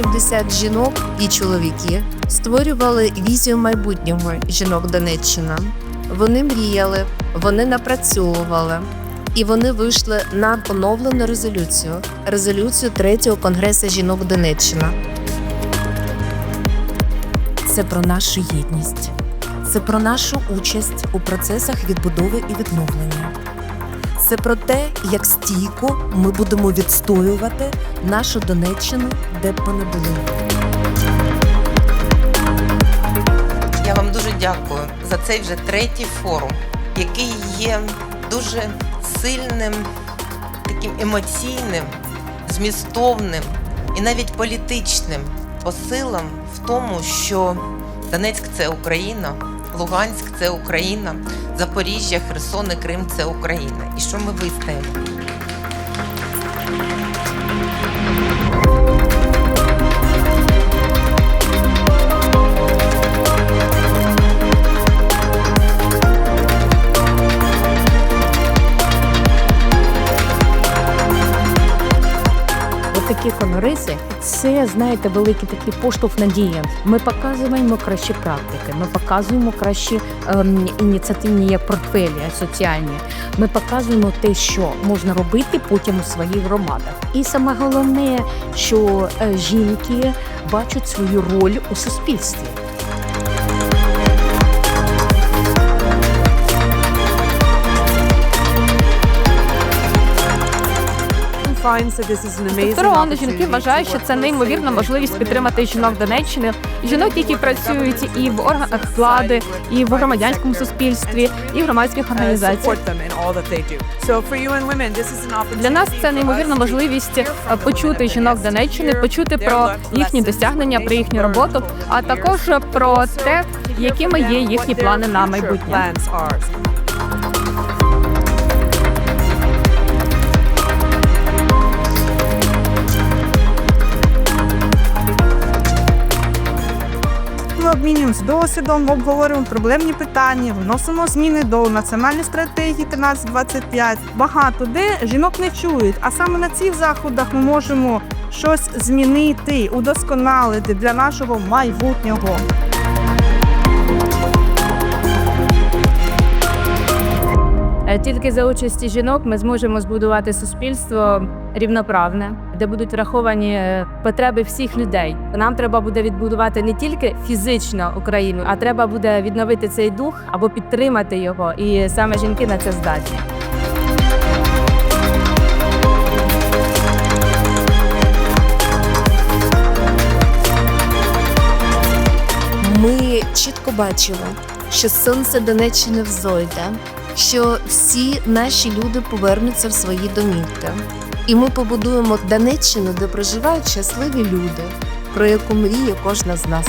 170 жінок і чоловіки створювали візію майбутнього жінок Донеччина. Вони мріяли, вони напрацьовували, і вони вийшли на поновлену резолюцію резолюцію третього конгресу жінок Донеччина. Це про нашу єдність, це про нашу участь у процесах відбудови і відновлення. Це про те, як стійко ми будемо відстоювати нашу Донеччину, де б ми не були. Я вам дуже дякую за цей вже третій форум, який є дуже сильним, таким емоційним, змістовним і навіть політичним посилом в тому, що Донецьк це Україна, Луганськ це Україна, Запоріжжя, Херсон і Крим це Україна. І що ми вистоїмо. Такі це знаєте великий такий поштовх надії. Ми показуємо кращі практики, ми показуємо кращі ем, ініціативні портфелі соціальні. Ми показуємо те, що можна робити потім у своїх громадах. І саме головне, що е, жінки бачать свою роль у суспільстві. Сторони жінки вважають, що це неймовірна можливість підтримати жінок Донеччини, жінок, які працюють і в органах влади, і в громадянському суспільстві, і в громадських організаціях. Для нас це неймовірна можливість почути жінок Донеччини, почути про їхні досягнення, про їхню роботу, а також про те, якими є їхні плани на майбутнє. З досвідом, обговорюємо проблемні питання, вносимо зміни до національної стратегії 1325. Багато де жінок не чують, а саме на цих заходах ми можемо щось змінити, удосконалити для нашого майбутнього. Тільки за участі жінок ми зможемо збудувати суспільство рівноправне, де будуть враховані е, потреби всіх людей. Нам треба буде відбудувати не тільки фізично Україну, а треба буде відновити цей дух або підтримати його. І саме жінки на це здатні. Ми чітко бачили, що сонце Донеччини взойде, що всі наші люди повернуться в свої домівки. І ми побудуємо Донеччину, де проживають щасливі люди, про яку мріє кожна з нас.